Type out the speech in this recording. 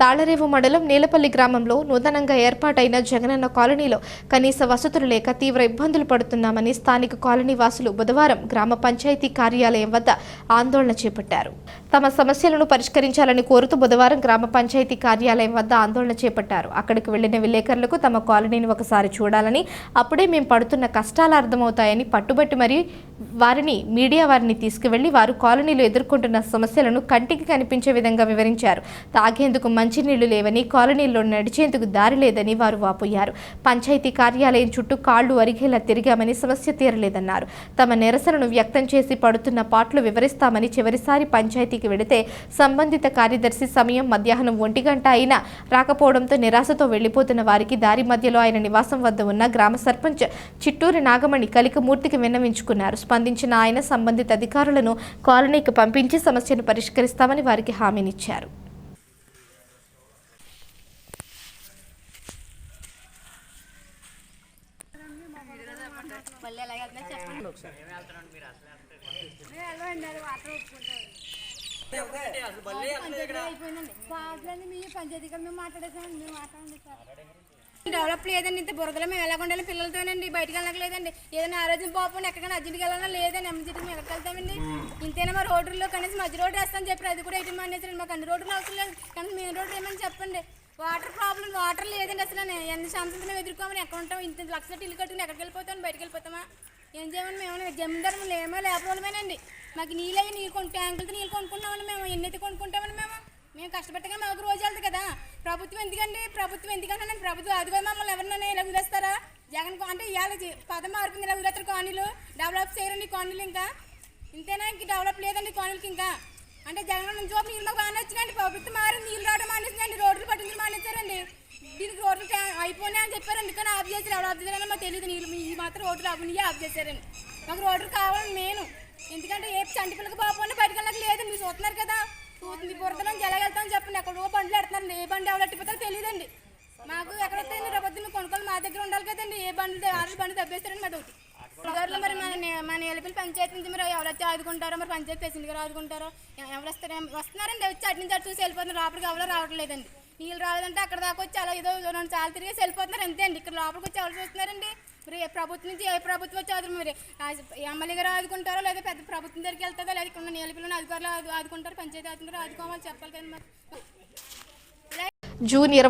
తాళరేవు మండలం నీలపల్లి గ్రామంలో నూతనంగా ఏర్పాటైన జగనన్న కాలనీలో కనీస వసతులు లేక తీవ్ర ఇబ్బందులు పడుతున్నామని స్థానిక కాలనీ వాసులు బుధవారం గ్రామ పంచాయతీ కార్యాలయం వద్ద ఆందోళన చేపట్టారు. తమ సమస్యలను పరిష్కరించాలని కోరుతూ బుధవారం గ్రామ పంచాయతీ కార్యాలయం వద్ద ఆందోళన చేపట్టారు. అక్కడికి వెళ్ళిన విలేకరులకు తమ కాలనీని ఒకసారి చూడాలని అప్పుడే మేము పడుతున్న కష్టాలు అర్థమవుతాయని పట్టుబట్టి మరి వారిని మీడియా వారిని తీసుకువెళ్ళి వారు కాలనీలో ఎదుర్కొంటున్న సమస్యలను కంటికి కనిపించే విధంగా వివరించారు. తాగేందుకు మంచినీళ్ళు లేవని కాలనీలో నడిచేందుకు దారి లేదని వారు వాపోయారు. పంచాయతీ కార్యాలయం చుట్టూ కాళ్ళు అరిగేలా తిరిగామని సమస్య తీరలేదన్నారు. తమ నిరసనను వ్యక్తం చేసి పడుతున్న పాటలు వివరిస్తామని చివరిసారి పంచాయతీకి వెళితే సంబంధిత కార్యదర్శి సమయం మధ్యాహ్నం ఒంటి గంట అయినా రాకపోవడంతో నిరాశతో వెళ్ళిపోతున్న వారికి దారి మధ్యలో ఆయన నివాసం వద్ద ఉన్న గ్రామ సర్పంచ్ చిట్టూరి నాగమణి కలికమూర్తికి విన్నవించుకున్నారు. స్పందించిన ఆయన సంబంధిత అధికారులను కాలనీకి పంపించి సమస్యను పరిష్కరిస్తామని వారికి హామీనిచ్చారు. పాటలని మీ పంచాయతీగా మేము మాట్లాడేసామండి మేము మాట్లాడండి సార్ డెవలప్ లేదండి ఇంత బురదలో మేము ఎలా ఉండాలి పిల్లలతోనండి బయటకు వెళ్ళలేదండి ఏదైనా ఆరోగ్యం పోకుండా ఎక్కడికైనా అర్జెంట్కి వెళ్ళాలన్నా లేదండి ఎమ్మెల్సీకి మేము ఎక్కడికి వెళ్తామండి. ఇంతేనా మా రోడ్లలో కనీసం మధ్య రోడ్డు వేస్తామని చెప్పి అది కూడా ఎటు మానేసండి మాకు అన్ని రోడ్లు అవసరం లేదు. కానీ మెయిన్ రోడ్డు ఏమని చెప్పండి? వాటర్ ప్రాబ్లం వాటర్ లేదండి అసలు ఎన్ని సంవత్సరాలు ఎదుర్కోమని ఎక్కడ ఉంటాం? ఇంత లక్షల ఇల్లు కట్టుకుని ఎక్కడికి వెళ్ళిపోతాం? బయటకు వెళ్ళిపోతామా? ఏం చేయమని మేము జమీందారు ఏమో లేకపోవడమేనండి మాకు నీళ్ళు నీళ్ళు కొను ట్యాంకులతో నీళ్ళు కొనుక్కున్నామని మేము. ఎన్నైతే కొనుక్కుంటామని మేము? మేము కష్టపడగా మాకు రోజు వెళ్తుంది కదా. ప్రభుత్వం ఎందుకండి? ప్రభుత్వం ఎందుకంటే ప్రభుత్వం అదిగో మమ్మల్ని ఎవరినైనా ఇలా వదిలేస్తారా? జగన్ అంటే ఇవాళ పదం మారుతుంది ఇలా వదిలేస్తారు కాలనీలు డెవలప్ చేయరండి కాలనీలు ఇంకా. ఇంతేనా? ఇంక డెవలప్ లేదండి కాలనీలకి ఇంకా. అంటే జగన్ నుంచి నీళ్ళు మాకు బాగానే వచ్చినాయండి ప్రభుత్వం మారి నీళ్ళు రావడం పట్టించి దీనికి ఓట్లు అయిపోయినా అని చెప్పారండి. కానీ ఆఫ్ చేశారు. ఎవరు ఆఫ్ చేశారని మాకు తెలియదు నీళ్ళు ఈ మాత్రం ఓట్లు అవ్వనియే ఆఫ్ చేశారని. మాకు రోడ్లు కావాలని నేను. ఎందుకంటే ఏ చంటి పిల్లకి బాబు బయటకు లేదు. మీరు చూస్తున్నారు కదా. చూస్తుంది బురదలో ఎలా వెళ్తామని చెప్పండి. ఎక్కడో బండ్లు పెడుతున్నారు. ఏ బండి ఎవరు ఎట్టిపోతారో తెలియదండి. మాకు ఎక్కడైతే రేపొద్దున కొనుక్కోలు మా దగ్గర ఉండాలి కదండి. ఏ బండి ఆరు బండి తప్పేస్తారని మాది ఒకటి. గవర్లో మరి మన మన ఎలిపిల్ పంచాయతీ నుంచి మరి ఎవరైతే ఆదుకుంటారో మరి పంచాయతీ ప్రెసిడెంట్ గారు ఆదుకుంటారో ఎవరు వస్తారో వస్తున్నారండి. వచ్చి అటు నుంచి అటు చూసి వెళ్ళిపోతున్నారు. లోపలికి ఎవరో రావట్లేదండి. నీళ్ళు రాలేదంటే అక్కడ దాకా వచ్చి అలా ఏదో రెండు సార్లు తిరిగి వెళ్ళిపోతున్నారు. అంతే అండి. ఇక్కడ లోపలికి వచ్చి ఎవరు చూస్తున్నారండి? మరి ఏ ప్రభుత్వం నుంచి ఏ ప్రభుత్వం వచ్చి మరి ఎమ్మెల్యే గారు ఆదుకుంటారో లేదా పెద్ద ప్రభుత్వం దగ్గరికి వెళ్తుందో లేదా ఇక్కడ నీళ్ళ పిల్లలు అధికారులు ఆదుకుంటారు పంచాయతీ ఆదుకుంటారు ఆదుకోవాలి చెప్పాలి కదా మరి. జూన్ ఇరవై